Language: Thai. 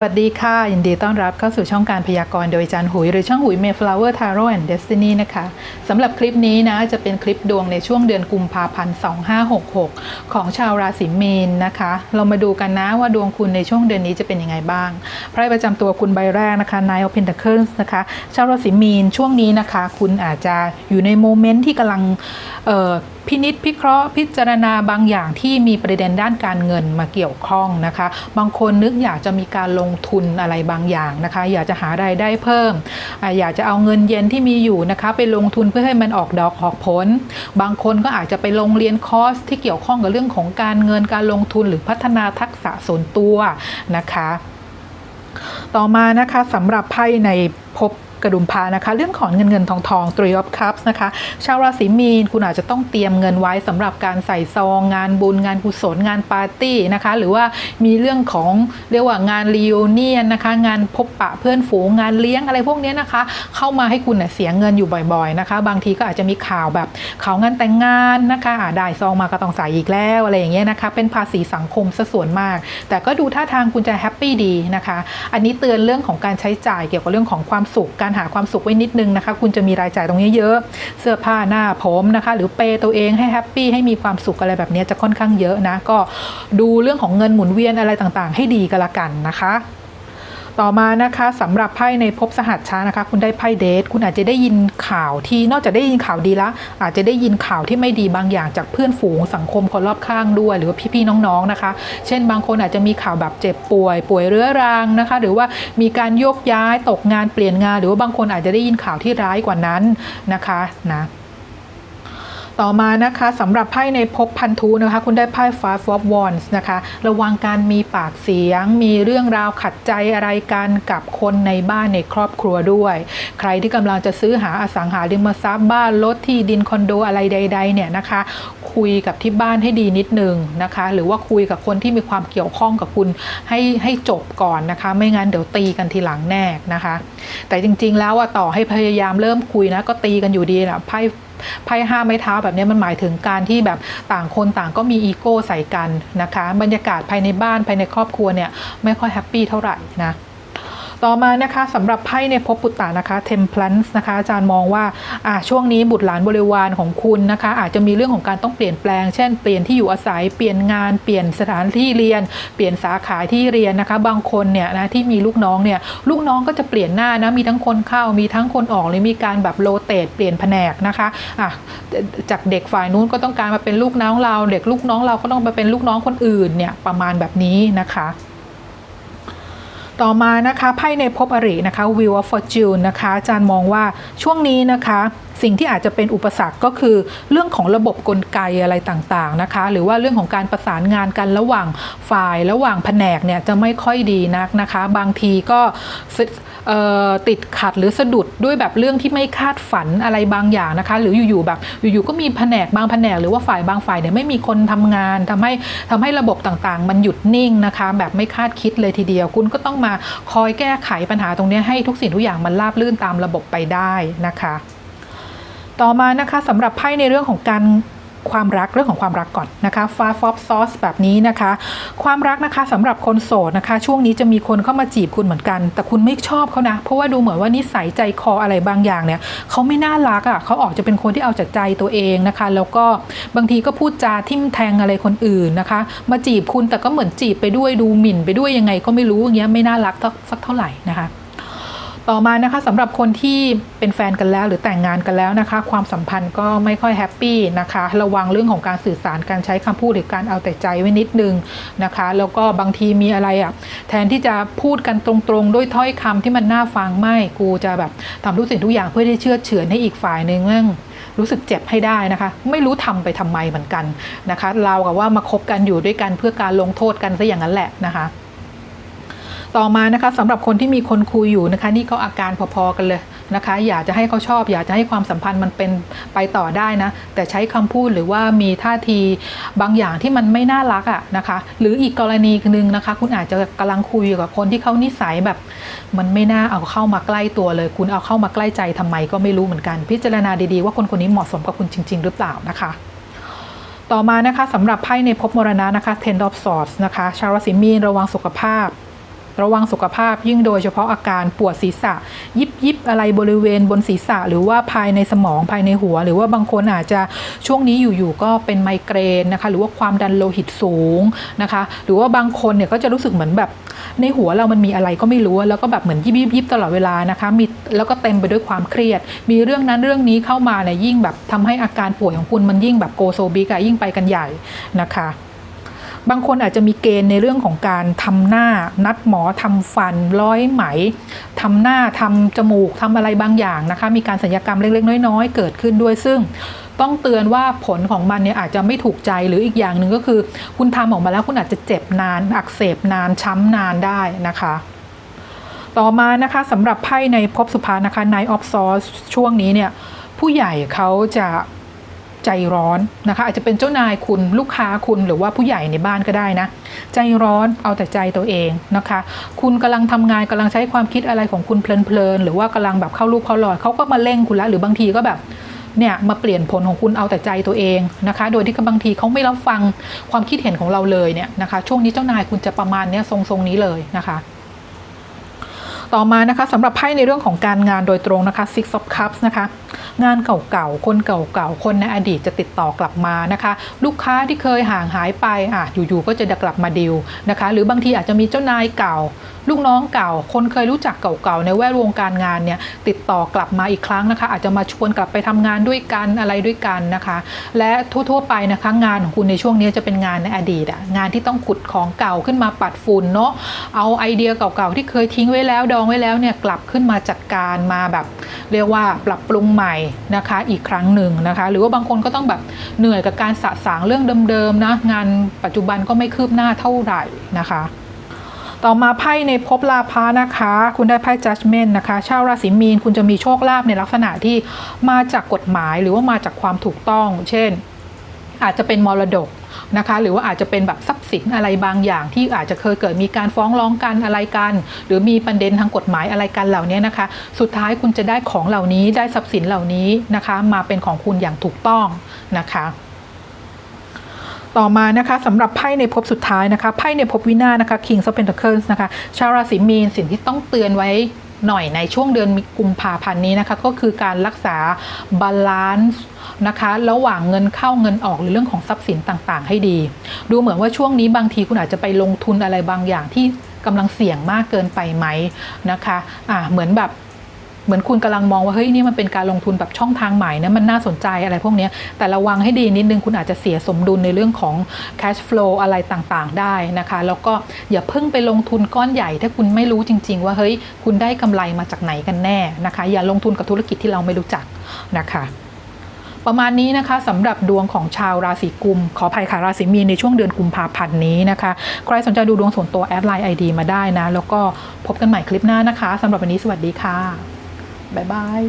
สวัสดีค่ะ ยินดีต้อนรับเข้าสู่ช่องการพยากรณ์โดยจารย์หุย หรือช่องหุย Mayflower Tarot and Destiny นะคะสำหรับคลิปนี้นะ จะเป็นคลิปดวงในช่วงเดือนกุมภาพันธ์ 2566 ของชาวราศีมีนนะคะ เรามาดูกันนะว่าดวงคุณในช่วงเดือนนี้จะเป็นยังไงบ้างไพ่ประจำตัวคุณใบแรกนะคะ Nine of Pentacles นะคะ ชาวราศีมีนช่วงนี้นะคะ คุณอาจจะอยู่ในโมเมนต์ที่กำลังเอ่อ พินิษพิเคราะห์พิจารณาบางอย่างที่มีประเด็นด้านการเงินมาเกี่ยวข้องนะคะ บางคนนึกอยากจะมีการลงทุนอะไรบางอย่างนะคะ อยากจะหารายได้เพิ่ม อยากจะเอาเงินเย็นที่มีอยู่นะคะ ไปลงทุนเพื่อให้มันออกดอกออกผล บางคนก็อาจจะไปลงเรียนคอร์สที่เกี่ยวข้องกับเรื่องของการเงินการลงทุนหรือพัฒนาทักษะส่วนตัวนะคะ ต่อมานะคะสำหรับไพ่ในภพ กระดุมพานะคะ เรื่องของเงินเงินทองทอง three of cups นะคะ ชาวราศีมีนคุณอาจจะต้องเตรียมเงินไว้สำหรับการใส่ซองงานบุญงานกุศลงานปาร์ตี้นะคะ หรือว่ามีเรื่องของเรียกว่างานรี u เนียนนะคะ งานพบปะเพื่อนฝูงงานเลี้ยงอะไรพวกนี้นะคะ เข้ามาให้คุณเน่ยเสียเงินอยู่บ่อยๆนะคะ บางทีก็อาจจะมีข่าวแบบข่าวงานแต่งงานนะคะอ่าได้ซองมาก็ต้องใส่อีกแล้วอะไรอย่างเงี้ยนะคะ เป็นภาษีสังคมซะส่วนมาก แต่ก็ดูท่าทางคุณจะแฮปปี้ดีนะคะ อันนี้เตือนเรื่องของการใช้จ่ายเกี่ยวกับเรื่องของความสุขการหาความสุขไว้นิดนึงนะคะ คุณจะมีรายจ่ายตรงนี้เยอะ เสื้อผ้าหน้าผมนะคะ หรือเปย์ตัวเองให้แฮปปี้ให้มีความสุขอะไรแบบนี้จะค่อนข้างเยอะนะ ก็ดูเรื่องของเงินหมุนเวียนอะไรต่างๆ ให้ดีก็แล้วกันนะคะ ต่อมานะคะสำหรับไพ่ในภพสหัสช้านะคะ คุณได้ไพ่เดทคุณอาจจะได้ยินข่าวที่นอกจากได้ยินข่าวดีละอาจจะได้ยินข่าวที่ไม่ดีบางอย่างจากเพื่อนฝูงสังคมคนรอบข้างด้วย หรือว่าพี่ๆน้องๆนะคะ เช่นบางคนอาจจะมีข่าวแบบเจ็บป่วย ป่วยเรื้อรังนะคะ หรือว่ามีการโยกย้ายตกงานเปลี่ยนงาน หรือว่าบางคนอาจจะได้ยินข่าวที่ร้ายกว่านั้นนะคะนะ ต่อมานะคะสำหรับไพ่ในภพพันธุนะคะ คุณได้ไพ่ Five of Wands นะคะ ระวังการมีปากเสียง มีเรื่องราวขัดใจอะไรกันกับคนในบ้านในครอบครัวด้วย ใครที่กำลังจะซื้อหาอสังหาริมทรัพย์บ้านรถที่ดินคอนโดอะไรใด ๆ เนี่ยนะคะ คุยกับที่บ้านให้ดีนิดนึงนะคะ หรือว่าคุยกับคนที่มีความเกี่ยวข้องกับคุณให้ให้จบก่อนนะคะ ไม่งั้นเดี๋ยวตีกันทีหลังแน่นะคะ แต่จริงๆแล้วอะต่อให้พยายามเริ่มคุยนะก็ตีกันอยู่ดีแหละไพ่ไพ่ห้าไม้เท้าแบบนี้มันหมายถึงการที่แบบต่างคนต่างก็มีอีโก้ใส่กันนะคะ บรรยากาศภายในบ้านภายในครอบครัวเนี่ยไม่ค่อยแฮปปี้เท่าไหร่นะ ต่อมานะคะสำหรับไพ่ในภพปุตตะนะคะ Temperance นะคะอาจารย์มองว่าอ่าช่วงนี้บุตรหลานบริวารของคุณนะคะ อาจจะมีเรื่องของการต้องเปลี่ยนแปลง เช่นเปลี่ยนที่อยู่อาศัยเปลี่ยนงานเปลี่ยนสถานที่เรียน เปลี่ยนสาขาที่เรียนนะคะ บางคนเนี่ยนะที่มีลูกน้องเนี่ยลูกน้องก็จะเปลี่ยนหน้านะมีทั้งคนเข้ามีทั้งคนออกหรือมีการแบบโรเตทเปลี่ยนแผนกนะคะอะจากเด็กฝ่ายนู้นก็ต้องการมาเป็นลูกน้องเรา เด็กลูกน้องเราก็ต้องมาเป็นลูกน้องคนอื่นเนี่ยประมาณแบบนี้นะคะ ต่อมานะคะไพ่ในภพอรินะคะวิวอัฟฟอร์จูนนะคะอาจารย์มองว่าช่วงนี้นะคะ สิ่งที่อาจจะเป็นอุปสรรคก็คือ เรื่องของระบบกลไกอะไรต่างๆนะคะ หรือว่าเรื่องของการประสานงานกันระหว่างฝ่ายระหว่างแผนกเนี่ยจะไม่ค่อยดีนักนะคะ บางทีก็ติดขัดหรือสะดุดด้วยแบบเรื่องที่ไม่คาดฝันอะไรบางอย่างนะคะ หรืออยู่ๆแบบอยู่ๆก็มีแผนกบางแผนกหรือว่าฝ่ายบางฝ่ายเนี่ยไม่มีคนทำงานทำให้ทำให้ระบบต่างๆ มันหยุดนิ่งนะคะ แบบไม่คาดคิดเลยทีเดียว คุณก็ต้องมาคอยแก้ไขปัญหาตรงนี้ให้ทุกสิ่งทุกอย่างมันราบรื่นตามระบบไปได้นะคะ ต่อมานะคะสำหรับไพ่ในเรื่องของการความรักเรื่องของความรักก่อนนะคะฟ้าฟอบซอสแบบนี้นะคะ ความรักนะคะสำหรับคนโสดนะคะ ช่วงนี้จะมีคนเข้ามาจีบคุณเหมือนกัน แต่คุณไม่ชอบเขานะ เพราะว่าดูเหมือนว่านิสัยใจคออะไรบางอย่างเนี่ยเขาไม่น่ารักอะ่ะเขาออกจะเป็นคนที่เอาจากใจตัวเองนะคะ แล้วก็บางทีก็พูดจาทิมแทงอะไรคนอื่นนะคะ มาจีบคุณแต่ก็เหมือนจีบไปด้วยดูหมิ่นไปด้วยยังไงก็ไม่รู้อย่างเงี้ยไม่น่ารักสักเท่าไหร่นะคะ ต่อมานะคะสำหรับคนที่เป็นแฟนกันแล้วหรือแต่งงานกันแล้วนะคะ ความสัมพันธ์ก็ไม่ค่อยแฮปปี้นะคะ ระวังเรื่องของการสื่อสารการใช้คำพูดหรือการเอาแต่ใจไว้นิดนึงนะคะ แล้วก็บางทีมีอะไรอะ่ะแทนที่จะพูดกันตรงๆ ด้วยถ้อยคำที่มันน่าฟังไม่กูจะแบบทำทุกสิ่งทุกอย่างเพื่อที่เชื่อเฉือนให้อีกฝ่ายหนึ่งรู้สึกเจ็บให้ได้นะคะ ไม่รู้ทำไปทำไมเหมือนกันนะคะเรากับว่ามาคบกันอยู่ด้วยกันเพื่อการลงโทษกันซะอย่างนั้นแหละนะคะ ต่อมานะคะสำหรับคนที่มีคนคุยอยู่นะคะ นี่ก็อาการพอๆกันเลยนะคะ อยากจะให้เขาชอบ อยากจะให้ความสัมพันธ์มันเป็นไปต่อได้นะ แต่ใช้คำพูดหรือว่ามีท่าทีบางอย่างที่มันไม่น่ารักอะนะคะ หรืออีกกรณีหนึ่งนะคะ คุณอาจจะกำลังคุยกับคนที่เขานิสัยแบบ มันไม่น่าเอาเข้ามาใกล้ตัวเลย คุณเอาเข้ามาใกล้ใจทำไมก็ไม่รู้เหมือนกัน พิจารณาดีๆว่าคนคนนี้เหมาะสมกับคุณจริง ๆ หรือเปล่านะคะต่อมานะคะสำหรับไพ่ในภพมรณะนะคะ Ten of Swords นะคะ ชาวราศีมีนระวังสุขภาพ ระวังสุขภาพยิ่งโดยเฉพาะอาการปวดศีรษะ ยิบยิบอะไรบริเวณบนศีรษะ หรือว่าภายในสมองภายในหัว หรือว่าบางคนอาจจะช่วงนี้อยู่ๆก็เป็นไมเกรนนะคะหรือว่าความดันโลหิตสูงนะคะหรือว่าบางคนเนี่ยก็จะรู้สึกเหมือนแบบในหัวเรามันมีอะไรก็ไม่รู้แล้วก็แบบเหมือนยิบยิบยิบตลอดเวลานะคะมีแล้วก็เต็มไปด้วยความเครียด มีเรื่องนั้นเรื่องนี้เข้ามาเนี่ยยิ่งแบบทำให้อาการป่วยของคุณมันยิ่งแบบโกโซบิกอะยิ่งไปกันใหญ่นะคะ บางคนอาจจะมีเกณฑ์ในเรื่องของการทำหน้า นัดหมอทำฟันร้อยไหมทำหน้าทำจมูกทำอะไรบางอย่างนะคะ มีการสัญญกรรมเล็กๆ น้อยๆ เกิดขึ้นด้วยซึ่งต้องเตือนว่าผลของมันเนี่ยอาจจะไม่ถูกใจหรืออีกอย่างหนึ่งก็คือ คุณทำออกมาแล้วคุณอาจจะเจ็บนาน อักเสบนานช้ำนานได้นะคะ ต่อมานะคะสำหรับไพ่ในภพสุภานะคะ Nine of Swords ช่วงนี้เนี่ยผู้ใหญ่เขาจะ ใจร้อนนะคะ อาจจะเป็นเจ้านายคุณลูกค้าคุณหรือว่าผู้ใหญ่ในบ้านก็ได้นะ ใจร้อนเอาแต่ใจตัวเองนะคะ คุณกำลังทำงานกำลังใช้ความคิดอะไรของคุณเพลินๆหรือว่ากำลังแบบเข้ารูปเข้ารอยเขาก็มาเร่งคุณละหรือบางทีก็แบบเนี่ยมาเปลี่ยนผลของคุณเอาแต่ใจตัวเองนะคะ โดยที่บางทีเขาไม่รับฟังความคิดเห็นของเราเลยเนี่ยนะคะ ช่วงนี้เจ้านายคุณจะประมาณเนี้ยทรงๆนี้เลยนะคะต่อมานะคะสำหรับไพ่ในเรื่องของการงานโดยตรงนะคะ Six of Cups นะคะ งานเก่าๆ คนเก่าๆ คนในอดีตจะติดต่อกลับมานะคะ ลูกค้าที่เคยห่างหายไปอะอยู่ๆก็จะกลับมาดิวนะคะ หรือบางทีอาจจะมีเจ้านายเก่า ลูกน้องเก่า คนเคยรู้จักเก่าๆ ในแวดวงการงานเนี่ยติดต่อกลับมาอีกครั้งนะคะ อาจจะมาชวนกลับไปทำงานด้วยกันอะไรด้วยกันนะคะ และทั่วๆไปนะคะงานของคุณในช่วงนี้จะเป็นงานในอดีตอะงานที่ต้องขุดของเก่าขึ้นมาปัดฝุ่นเนาะเอาไอเดียเก่าๆที่เคยทิ้งไว้แล้วดองไว้แล้วเนี่ยกลับขึ้นมาจัดการมาแบบ เรียกว่าปรับปรุงใหม่นะคะอีกครั้งหนึ่งนะคะ หรือว่าบางคนก็ต้องแบบเหนื่อยกับการสะสางเรื่องเดิมๆนะงานปัจจุบันก็ไม่คืบหน้าเท่าไหร่นะคะต่อมาไพ่ในภพลาภะนะคะ คุณได้ไพ่ judgment นะคะ ชาวราศีมีนคุณจะมีโชคลาภในลักษณะที่มาจากกฎหมายหรือว่ามาจากความถูกต้อง เช่น อาจจะเป็นมรดก นะคะหรือว่าอาจจะเป็นแบบทรัพย์สินอะไรบางอย่าง ที่อาจจะเคยเกิดมีการฟ้องร้องกันอะไรกัน หรือมีประเด็นทางกฎหมายอะไรกันเหล่านี้นะคะ สุดท้ายคุณจะได้ของเหล่านี้ได้ทรัพย์สินเหล่านี้นะคะ มาเป็นของคุณอย่างถูกต้องนะคะต่อมานะคะสำหรับไพ่ในภพสุดท้ายนะคะไพ่ในภพวินาศนะคะ King of Pentacles นะคะ ชาวราศีมีนสิ่งที่ต้องเตือนไว้ หน่อยในช่วงเดือนกุมภาพันธ์นี้นะคะก็คือการรักษาบาลานซ์นะคะระหว่างเงินเข้าเงินออกหรือเรื่องของทรัพย์สินต่างๆ ให้ดี ดูเหมือนว่าช่วงนี้บางทีคุณอาจจะไปลงทุนอะไรบางอย่างที่กำลังเสี่ยงมากเกินไปไหมนะคะอ่าเหมือนแบบ เหมือนคุณกำลังมองว่าเฮ้ยนี่มันเป็นการลงทุนแบบช่องทางใหม่นะมันน่าสนใจอะไรพวกนี้แต่ระวังให้ดีนิดนึงคุณอาจจะเสียสมดุลในเรื่องของ cash flow อะไรต่างๆ ได้นะคะ แล้วก็อย่าเพิ่งไปลงทุนก้อนใหญ่ ถ้าคุณไม่รู้จริง ๆ ว่าเฮ้ยคุณได้กำไรมาจากไหนกันแน่นะคะ อย่าลงทุนกับธุรกิจที่เราไม่รู้จักนะคะประมาณนี้นะคะสำหรับดวงของชาวราศีกุม ขออภัยค่ะราศีมีนในช่วงเดือนกุมภาพันธ์นี้นะคะ ใครสนใจดูดวงส่วนตัวแอดไลน์ไอดีมาได้นะ แล้วก็พบกันใหม่คลิปหน้านะคะสำหรับวันนี้สวัสดีค่ะ บ๊ายบาย